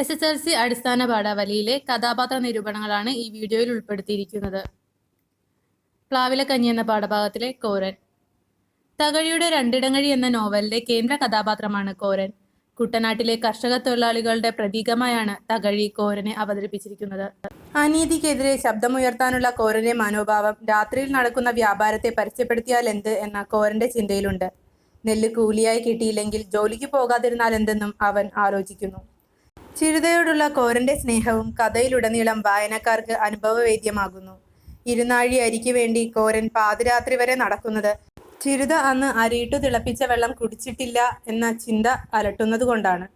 S S L C അടിസ്ഥാന പാഠാവലിയിലെ കഥാപാത്ര നിരൂപണങ്ങളാണ് ഈ വീഡിയോയിൽ ഉൾപ്പെടുത്തിയിരിക്കുന്നത്. പ്ലാവിലക്കഞ്ഞി എന്ന പാഠഭാഗത്തിലെ കോരൻ. തകഴിയുടെ രണ്ടിടങ്ങഴി എന്ന നോവലിലെ കേന്ദ്ര കഥാപാത്രമാണ് കോരൻ. കുട്ടനാട്ടിലെ കർഷക തൊഴിലാളികളുടെ പ്രതീകമായാണ് തകഴി കോരനെ അവതരിപ്പിച്ചിരിക്കുന്നത്. അനീതിക്കെതിരെ ശബ്ദമുയർത്താനുള്ള കോരന്റെ മനോഭാവം രാത്രിയിൽ നടക്കുന്ന വ്യാപാരത്തെ പരസ്യപ്പെടുത്തിയാൽ എന്ത് എന്ന കോരന്റെ ചിന്തയിലുണ്ട്. നെല്ല് കൂലിയായി കിട്ടിയില്ലെങ്കിൽ ജോലിക്ക് പോകാതിരുന്നാൽ എന്തെന്നും അവൻ ആലോചിക്കുന്നു. ചിരുതയോടുള്ള കോരന്റെ സ്നേഹവും കഥയിലുടനീളം വായനക്കാർക്ക് അനുഭവവേദ്യമാകുന്നു. ഇരുനാഴി അരിക്ക് വേണ്ടി കോരൻ പാതിരാത്രി വരെ നടക്കുന്നത് ചിരുത അന്ന് അരിയിട്ടു തിളപ്പിച്ച വെള്ളം കുടിച്ചിട്ടില്ല എന്ന ചിന്ത അലട്ടുന്നതുകൊണ്ടാണ്.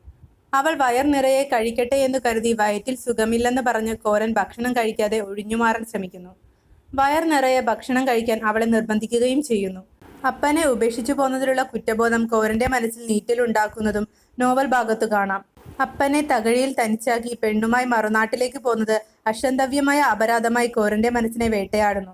അവൾ വയർ നിറയെ കഴിക്കട്ടെ എന്ന് കരുതി വയറ്റിൽ സുഖമില്ലെന്ന് പറഞ്ഞ് കോരൻ ഭക്ഷണം കഴിക്കാതെ ഒഴിഞ്ഞുമാറാൻ ശ്രമിക്കുന്നു. വയർ നിറയെ ഭക്ഷണം കഴിക്കാൻ അവളെ നിർബന്ധിക്കുകയും ചെയ്യുന്നു. അപ്പനെ ഉപേക്ഷിച്ചു പോന്നതിലുള്ള കുറ്റബോധം കോരന്റെ മനസ്സിൽ നീറ്റലുണ്ടാക്കുന്നതും നോവൽ ഭാഗത്തു കാണാം. അപ്പനെ തകഴിയിൽ തനിച്ചാക്കി പെണ്ണുമായി മറുനാട്ടിലേക്ക് പോകുന്നത് അക്ഷന്തവ്യമായ അപരാധമായി കോരന്റെ മനസ്സിനെ വേട്ടയാടുന്നു.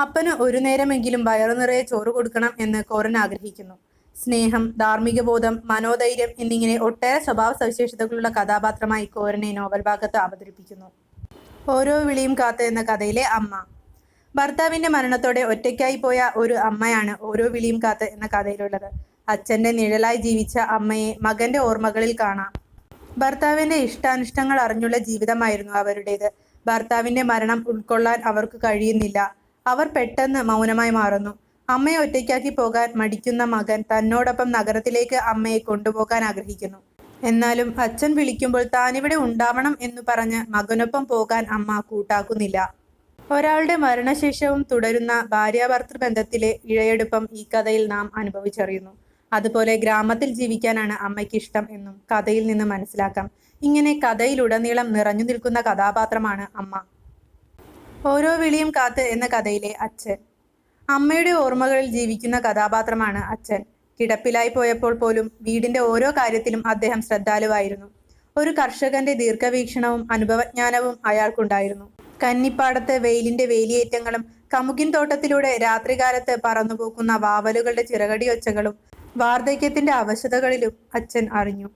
അപ്പന് ഒരു നേരമെങ്കിലും വയറു നിറയെ ചോറ് കൊടുക്കണം എന്ന് കോരൻ ആഗ്രഹിക്കുന്നു. സ്നേഹം ധാർമ്മിക ബോധം മനോധൈര്യം എന്നിങ്ങനെ ഒട്ടേറെ സ്വഭാവ സവിശേഷതകളുള്ള കഥാപാത്രമായി കോരനെ നോവൽ ഭാഗത്ത് അവതരിപ്പിക്കുന്നു. ഓരോ വിളിയും കാത്ത് എന്ന കഥയിലെ അമ്മ. ഭർത്താവിന്റെ മരണത്തോടെ ഒറ്റയ്ക്കായി പോയ ഒരു അമ്മയാണ് ഓരോ വിളിയും കാത്ത് എന്ന കഥയിലുള്ളത്. അച്ഛന്റെ നിഴലായി ജീവിച്ച അമ്മയെ മകന്റെ ഓർമ്മകളിൽ കാണാം. ഭർത്താവിന്റെ ഇഷ്ടാനിഷ്ടങ്ങൾ അറിഞ്ഞുള്ള ജീവിതമായിരുന്നു അവരുടേത്. ഭർത്താവിന്റെ മരണം ഉൾക്കൊള്ളാൻ അവർക്ക് കഴിയുന്നില്ല. അവർ പെട്ടെന്ന് മൗനമായി മാറുന്നു. അമ്മയെ ഒറ്റയ്ക്കാക്കി പോകാൻ മടിക്കുന്ന മകൻ തന്നോടൊപ്പം നഗരത്തിലേക്ക് അമ്മയെ കൊണ്ടുപോകാൻ ആഗ്രഹിക്കുന്നു. എന്നാലും അച്ഛൻ വിളിക്കുമ്പോൾ താനിവിടെ ഉണ്ടാവണം എന്ന് പറഞ്ഞ് മകനൊപ്പം പോകാൻ അമ്മ കൂട്ടാക്കുന്നില്ല. ഒരാളുടെ മരണശേഷവും തുടരുന്ന ഭാര്യാഭർത്തൃ ബന്ധത്തിലെ ഇഴയെടുപ്പം ഈ കഥയിൽ നാം അനുഭവിച്ചറിയുന്നു. അതുപോലെ ഗ്രാമത്തിൽ ജീവിക്കാനാണ് അമ്മയ്ക്ക് ഇഷ്ടം എന്നും കഥയിൽ നിന്ന് മനസ്സിലാക്കാം. ഇങ്ങനെ കഥയിലുടനീളം നിറഞ്ഞു നിൽക്കുന്ന കഥാപാത്രമാണ് അമ്മ. ഓരോ വിളിയും കാത്ത് എന്ന കഥയിലെ അച്ഛൻ. അമ്മയുടെ ഓർമ്മകളിൽ ജീവിക്കുന്ന കഥാപാത്രമാണ് അച്ഛൻ. കിടപ്പിലായി പോയപ്പോൾ പോലും വീടിന്റെ ഓരോ കാര്യത്തിലും അദ്ദേഹം ശ്രദ്ധാലുവായിരുന്നു. ഒരു കർഷകന്റെ ദീർഘവീക്ഷണവും അനുഭവജ്ഞാനവും അയാൾക്കുണ്ടായിരുന്നു. കന്നിപ്പാടത്ത് വെയിലിന്റെ വേലിയേറ്റങ്ങളും കമുകിൻ തോട്ടത്തിലൂടെ രാത്രികാലത്ത് പറന്നുപോക്കുന്ന വാവലുകളുടെ ചിറകടിയൊച്ചകളും വാർദ്ധക്യത്തിന്റെ അവശതകളിലും അച്ഛൻ അറിഞ്ഞു.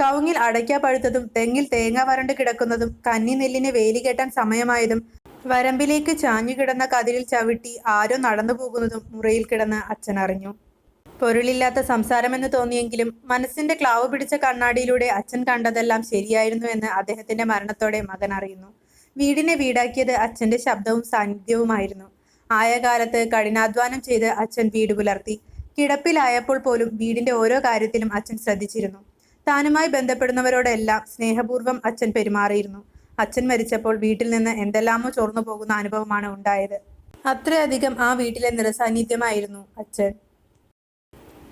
കവുങ്ങിൽ അടയ്ക്ക പഴുത്തതും തെങ്ങിൽ തേങ്ങ വരണ്ട് കിടക്കുന്നതും കന്നി നെല്ലിന് വേലി കെട്ടാൻ സമയമായതും വരമ്പിലേക്ക് ചാഞ്ഞു കിടന്ന കതിരിൽ ചവിട്ടി ആരോ നടന്നു പോകുന്നതും മുറിയിൽ കിടന്ന് അച്ഛൻ അറിഞ്ഞു. പൊരുളില്ലാത്ത സംസാരമെന്ന് തോന്നിയെങ്കിലും മനസ്സിന്റെ ക്ലാവ് പിടിച്ച കണ്ണാടിയിലൂടെ അച്ഛൻ കണ്ടതെല്ലാം ശരിയായിരുന്നു എന്ന് അദ്ദേഹത്തിന്റെ മരണത്തോടെ മകൻ അറിയുന്നു. വീടിനെ വീടാക്കിയത് അച്ഛന്റെ ശബ്ദവും സാന്നിധ്യവുമായിരുന്നു. ആയ കാലത്ത് കഠിനാധ്വാനം ചെയ്ത് അച്ഛൻ വീട് പുലർത്തി. കിടപ്പിലായപ്പോൾ പോലും വീടിന്റെ ഓരോ കാര്യത്തിലും അച്ഛൻ ശ്രദ്ധിച്ചിരുന്നു. താനുമായി ബന്ധപ്പെടുന്നവരോടെല്ലാം സ്നേഹപൂർവം അച്ഛൻ പെരുമാറിയിരുന്നു. അച്ഛൻ മരിച്ചപ്പോൾ വീട്ടിൽ നിന്ന് എന്തെല്ലാമോ ചോർന്നു പോകുന്ന അനുഭവമാണ് ഉണ്ടായത്. അത്രയധികം ആ വീട്ടിലെ നിറസാന്നിധ്യമായിരുന്നു അച്ഛൻ.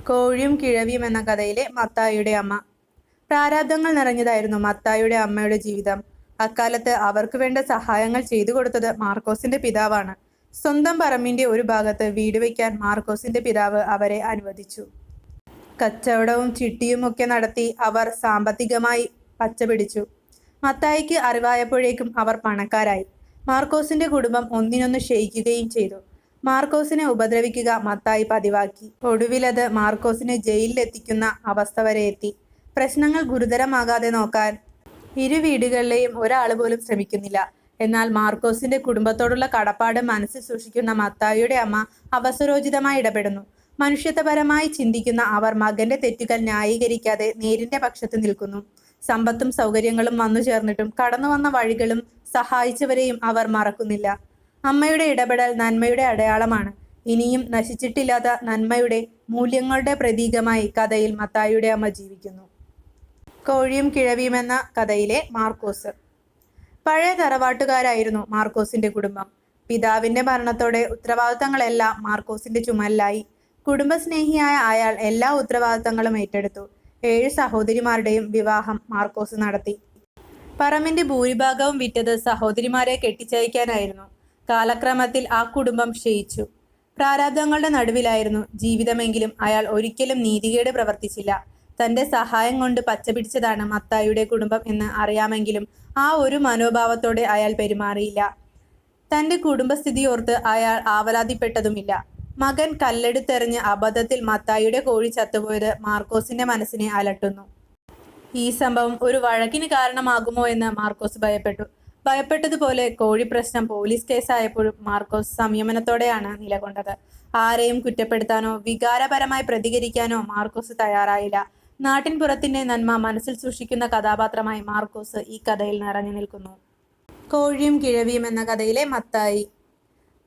കോഴിയും കിഴവിയും എന്ന കഥയിലെ മത്തായിയുടെ അമ്മ. പ്രാരാബ്ദങ്ങൾ നിറഞ്ഞതായിരുന്നു മത്തായിയുടെ അമ്മയുടെ ജീവിതം. അക്കാലത്ത് അവർക്ക് വേണ്ട സഹായങ്ങൾ ചെയ്തു കൊടുത്തത് മാർക്കോസിന്റെ പിതാവാണ്. സ്വന്തം പറമ്പിന്റെ ഒരു ഭാഗത്ത് വീട് വയ്ക്കാൻ മാർക്കോസിന്റെ പിതാവ് അവരെ അനുവദിച്ചു. കച്ചവടവും ചിട്ടിയുമൊക്കെ നടത്തി അവർ സാമ്പത്തികമായി പച്ചപിടിച്ചു. മത്തായിക്ക് അറിവായപ്പോഴേക്കും അവർ പണക്കാരായി. മാർക്കോസിന്റെ കുടുംബം ഒന്നിനൊന്ന് ക്ഷയിക്കുകയും ചെയ്തു. മാർക്കോസിനെ ഉപദ്രവിക്കുക മത്തായി പതിവാക്കി. ഒടുവിലത് മാർക്കോസിനെ ജയിലിലെത്തിക്കുന്ന അവസ്ഥ വരെ എത്തി. പ്രശ്നങ്ങൾ ഗുരുതരമാകാതെ നോക്കാൻ ഇരു വീടുകളിലെയും ഒരാൾ പോലും ശ്രമിക്കുന്നില്ല. എന്നാൽ മാർക്കോസിന്റെ കുടുംബത്തോടുള്ള കടപ്പാട് മനസ്സിൽ സൂക്ഷിക്കുന്ന മത്തായിയുടെ അമ്മ അവസരോചിതമായി ഇടപെടുന്നു. മനുഷ്യത്വപരമായി ചിന്തിക്കുന്ന അവർ മകന്റെ തെറ്റുകൾ ന്യായീകരിക്കാതെ നേരിന്റെ പക്ഷത്ത് നിൽക്കുന്നു. സമ്പത്തും സൗകര്യങ്ങളും വന്നു ചേർന്നിട്ടും കടന്നു വന്ന വഴികളും സഹായിച്ചവരെയും അവർ മറക്കുന്നില്ല. അമ്മയുടെ ഇടപെടൽ നന്മയുടെ അടയാളമാണ്. ഇനിയും നശിച്ചിട്ടില്ലാത്ത നന്മയുടെ മൂല്യങ്ങളുടെ പ്രതീകമായി കഥയിൽ മത്തായിയുടെ അമ്മ ജീവിക്കുന്നു. കോഴിയും കിഴവിയുമെന്ന കഥയിലെ മാർക്കോസ്. പഴയ തറവാട്ടുകാരായിരുന്നു മാർക്കോസിന്റെ കുടുംബം. പിതാവിന്റെ മരണത്തോടെ ഉത്തരവാദിത്തങ്ങളെല്ലാം മാർക്കോസിന്റെ ചുമലിലായി. കുടുംബസ്നേഹിയായ അയാൾ എല്ലാ ഉത്തരവാദിത്തങ്ങളും ഏറ്റെടുത്തു. ഏഴ് സഹോദരിമാരുടെയും വിവാഹം മാർക്കോസ് നടത്തി. പറമ്പിന്റെ ഭൂരിഭാഗവും വിറ്റത് സഹോദരിമാരെ കെട്ടിച്ചയക്കാനായിരുന്നു. കാലക്രമത്തിൽ ആ കുടുംബം ക്ഷയിച്ചു. പ്രാരാബ്ദങ്ങളുടെ നടുവിലായിരുന്നു ജീവിതമെങ്കിലും അയാൾ ഒരിക്കലും നീതികേട് പ്രവർത്തിച്ചില്ല. തന്റെ സഹായം കൊണ്ട് പച്ചപിടിച്ചതാണ് മത്തായിയുടെ കുടുംബം എന്ന് അറിയാമെങ്കിലും ആ ഒരു മനോഭാവത്തോടെ അയാൾ പെരുമാറിയില്ല. തന്റെ കുടുംബസ്ഥിതി ഓർത്ത് അയാൾ ആവലാതിപ്പെട്ടതുമില്ല. മകൻ കല്ലെടുത്തെറിഞ്ഞ് അബദ്ധത്തിൽ മത്തായിയുടെ കോഴി ചത്തുപോയത് മാർക്കോസിന്റെ മനസ്സിനെ അലട്ടുന്നു. ഈ സംഭവം ഒരു വഴക്കിന് കാരണമാകുമോ എന്ന് മാർക്കോസ് ഭയപ്പെട്ടു. ഭയപ്പെട്ടതുപോലെ കോഴി പ്രശ്നം പോലീസ് കേസായപ്പോഴും മാർക്കോസ് സംയമനത്തോടെയാണ് നിലകൊണ്ടത്. ആരെയും കുറ്റപ്പെടുത്താനോ വികാരപരമായി പ്രതികരിക്കാനോ മാർക്കോസ് തയ്യാറായില്ല. നാട്ടിൻ പുറത്തിന്റെ നന്മ മനസ്സിൽ സൂക്ഷിക്കുന്ന കഥാപാത്രമായി മാർക്കോസ് ഈ കഥയിൽ നിറഞ്ഞു നിൽക്കുന്നു. കോഴിയും കിഴവിയും എന്ന കഥയിലെ മത്തായി.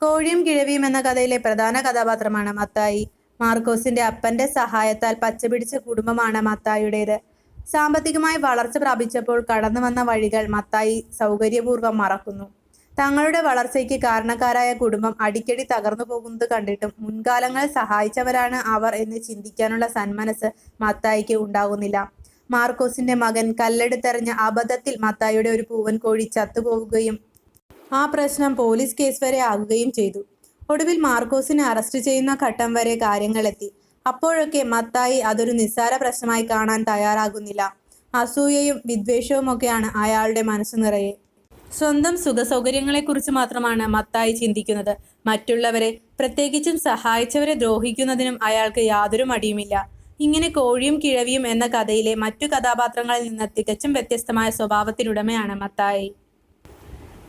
കോഴിയും കിഴവിയും എന്ന കഥയിലെ പ്രധാന കഥാപാത്രമാണ് മത്തായി. മാർക്കോസിന്റെ അപ്പന്റെ സഹായത്താൽ പച്ചപിടിച്ച കുടുംബമാണ് മത്തായിയുടേത്. സാമ്പത്തികമായി വളർച്ച പ്രാപിച്ചപ്പോൾ കടന്നു വന്ന വഴികൾ മത്തായി സൗകര്യപൂർവം മറക്കുന്നു. തങ്ങളുടെ വളർച്ചയ്ക്ക് കാരണക്കാരായ കുടുംബം അടിക്കടി തകർന്നു പോകുന്നത് കണ്ടിട്ടും മുൻകാലങ്ങളിൽ സഹായിച്ചവരാണ് അവർ എന്ന് ചിന്തിക്കാനുള്ള സന്മനസ് മത്തായിക്ക് ഉണ്ടാകുന്നില്ല. മാർക്കോസിന്റെ മകൻ കല്ലെടുത്തെറിഞ്ഞ അബദ്ധത്തിൽ മത്തായിയുടെ ഒരു പൂവൻ കോഴി ചത്തുപോവുകയും ആ പ്രശ്നം പോലീസ് കേസ് വരെ ആകുകയും ചെയ്തു. ഒടുവിൽ മാർക്കോസിനെ അറസ്റ്റ് ചെയ്യുന്ന ഘട്ടം വരെ കാര്യങ്ങളെത്തി. അപ്പോഴൊക്കെ മത്തായി അതൊരു നിസ്സാര പ്രശ്നമായി കാണാൻ തയ്യാറാകുന്നില്ല. അസൂയയും വിദ്വേഷവും ഒക്കെയാണ് അയാളുടെ മനസ്സു നിറയെ. സ്വന്തം സുഖസൗകര്യങ്ങളെക്കുറിച്ച് മാത്രമാണ് മത്തായി ചിന്തിക്കുന്നത്. മറ്റുള്ളവരെ പ്രത്യേകിച്ചും സഹായിച്ചവരെ ദ്രോഹിക്കുന്നതിനും അയാൾക്ക് യാതൊരു മടിയുമില്ല. ഇങ്ങനെ കോഴിയും കിഴവിയും എന്ന കഥയിലെ മറ്റു കഥാപാത്രങ്ങളിൽ നിന്ന് തികച്ചും വ്യത്യസ്തമായ സ്വഭാവത്തിനുടമയാണ് മത്തായി.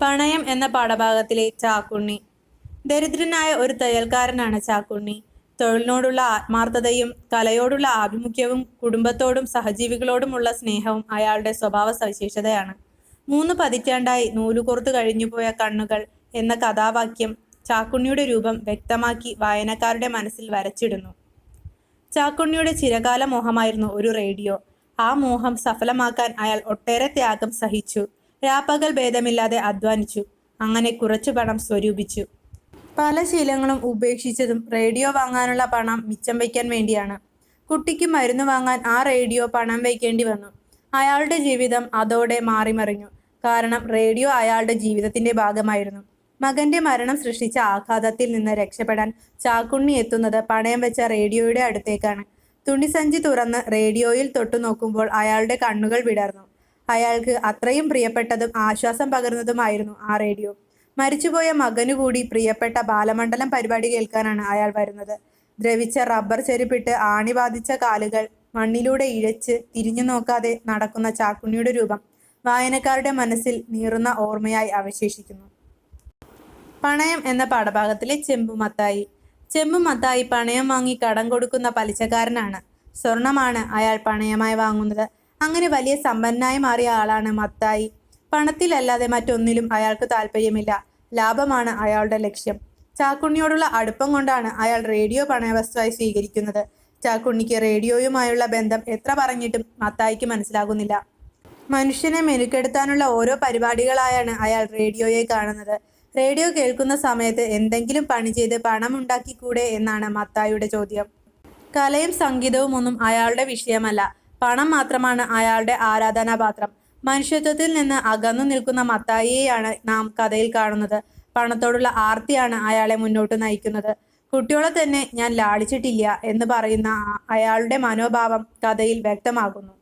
പണയം എന്ന പാഠഭാഗത്തിലെ ചാക്കുണ്ണി. ദരിദ്രനായ ഒരു തയ്യൽക്കാരനാണ് ചാക്കുണ്ണി. തൊഴിലിനോടുള്ള ആത്മാർത്ഥതയും കലയോടുള്ള ആഭിമുഖ്യവും കുടുംബത്തോടും സഹജീവികളോടുമുള്ള സ്നേഹവും അയാളുടെ സ്വഭാവ സവിശേഷതയാണ് മൂന്ന് പതിറ്റാണ്ടായി നൂലുകോർത്ത് കഴിഞ്ഞുപോയ കണ്ണുകൾ എന്ന കഥാവാക്യം ചാക്കുണ്ണിയുടെ രൂപം വ്യക്തമാക്കി വായനക്കാരുടെ മനസ്സിൽ വരച്ചിടുന്നു. ചാക്കുണ്ണിയുടെ ചിരകാല മോഹമായിരുന്നു ഒരു റേഡിയോ. ആ മോഹം സഫലമാക്കാൻ അയാൾ ഒട്ടേറെ ത്യാഗം സഹിച്ചു. രാപ്പകൽ ഭേദമില്ലാതെ അധ്വാനിച്ചു. അങ്ങനെ കുറച്ചു പണം സ്വരൂപിച്ചു. പല ശീലങ്ങളും ഉപേക്ഷിച്ചതും റേഡിയോ വാങ്ങാനുള്ള പണം മിച്ചം വയ്ക്കാൻ വേണ്ടിയാണ്. കുട്ടിക്ക് മരുന്ന് വാങ്ങാൻ ആ റേഡിയോ പണം വയ്ക്കേണ്ടി വന്നു. അയാളുടെ ജീവിതം അതോടെ മാറിമറിഞ്ഞു. കാരണം റേഡിയോ അയാളുടെ ജീവിതത്തിന്റെ ഭാഗമായിരുന്നു. മകന്റെ മരണം സൃഷ്ടിച്ച ആഘാതത്തിൽ നിന്ന് രക്ഷപ്പെടാൻ ചാക്കുണ്ണി എത്തുന്നത് പണയം വെച്ച റേഡിയോയുടെ അടുത്തേക്കാണ്. തുണിസഞ്ചി തുറന്ന് റേഡിയോയിൽ തൊട്ടു നോക്കുമ്പോൾ അയാളുടെ കണ്ണുകൾ വിടർന്നു. അയാൾക്ക് അത്രയും പ്രിയപ്പെട്ടതും ആശ്വാസം പകർന്നതുമായിരുന്നു ആ റേഡിയോ. മരിച്ചുപോയ മകനു കൂടി പ്രിയപ്പെട്ട ബാലമണ്ഡലം പരിപാടി കേൾക്കാനാണ് അയാൾ വരുന്നത്. ദ്രവിച്ച റബ്ബർ ചെരുപ്പിട്ട് ആണി ബാധിച്ച കാലുകൾ മണ്ണിലൂടെ ഇഴച്ച് തിരിഞ്ഞു നോക്കാതെ നടക്കുന്ന ചാക്കുണ്ണിയുടെ രൂപം. വായനക്കാരുടെ മനസ്സിൽ നീറുന്ന ഓർമ്മയായി അവശേഷിക്കുന്നു. പണയം എന്ന പാഠഭാഗത്തിലെ ചെമ്പുമത്തായി ചെമ്പുമത്തായി പണയം വാങ്ങി കടം കൊടുക്കുന്ന പലിശക്കാരനാണ്. സ്വർണമാണ് അയാൾ പണയമായി വാങ്ങുന്നത്. അങ്ങനെ വലിയ സമ്പന്നായി മാറിയ ആളാണ് മത്തായി. പണത്തിലല്ലാതെ മറ്റൊന്നിലും അയാൾക്ക് താല്പര്യമില്ല. ലാഭമാണ് അയാളുടെ ലക്ഷ്യം. ചാക്കുണ്ണിയോടുള്ള അടുപ്പം കൊണ്ടാണ് അയാൾ റേഡിയോ പണയവസ്തുവായി സ്വീകരിക്കുന്നത്. ചാക്കുണ്ണിക്ക് റേഡിയോയുമായുള്ള ബന്ധം എത്ര പറഞ്ഞിട്ടും മത്തായിക്ക് മനസ്സിലാകുന്നില്ല. മനുഷ്യനെ മെനുക്കെടുത്താനുള്ള ഓരോ പരിപാടികളായാണ് അയാൾ റേഡിയോയെ കാണുന്നത്. റേഡിയോ കേൾക്കുന്ന സമയത്ത് എന്തെങ്കിലും പണി ചെയ്ത് പണം ഉണ്ടാക്കിക്കൂടെ എന്നാണ് മത്തായുടെ ചോദ്യം. കലയും സംഗീതവും ഒന്നും അയാളുടെ വിഷയമല്ല. പണം മാത്രമാണ് അയാളുടെ ആരാധനാപാത്രം. മനുഷ്യത്വത്തിൽ നിന്ന് അകന്നു നിൽക്കുന്ന മത്തായിയെയാണ് നാം കഥയിൽ കാണുന്നത്. പണത്തോടുള്ള ആർത്തിയാണ് അയാളെ മുന്നോട്ട് നയിക്കുന്നത്. കുട്ടികളെ തന്നെ ഞാൻ ലാളിച്ചിട്ടില്ല എന്ന് പറയുന്ന അയാളുടെ മനോഭാവം കഥയിൽ വ്യക്തമാകുന്നു.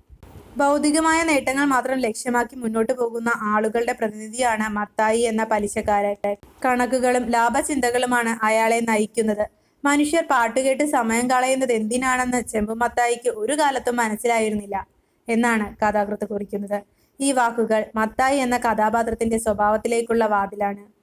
ഭൗതികമായ നേട്ടങ്ങൾ മാത്രം ലക്ഷ്യമാക്കി മുന്നോട്ട് പോകുന്ന ആളുകളുടെ പ്രതിനിധിയാണ് മത്തായി എന്ന പലിശക്കാരൻ. കണക്കുകളും ലാഭചിന്തകളുമാണ് അയാളെ നയിക്കുന്നത്. മനുഷ്യർ പാട്ടുകേട്ട് സമയം കളയുന്നത് എന്തിനാണെന്ന് ചെമ്പുമത്തായിക്ക് ഒരു കാലത്തും മനസ്സിലായിരുന്നില്ല എന്നാണ് കഥാകൃത്ത് കുറിക്കുന്നത്. ഈ വാക്കുകൾ മത്തായി എന്ന കഥാപാത്രത്തിന്റെ സ്വഭാവത്തിലേക്കുള്ള വാതിലാണ്.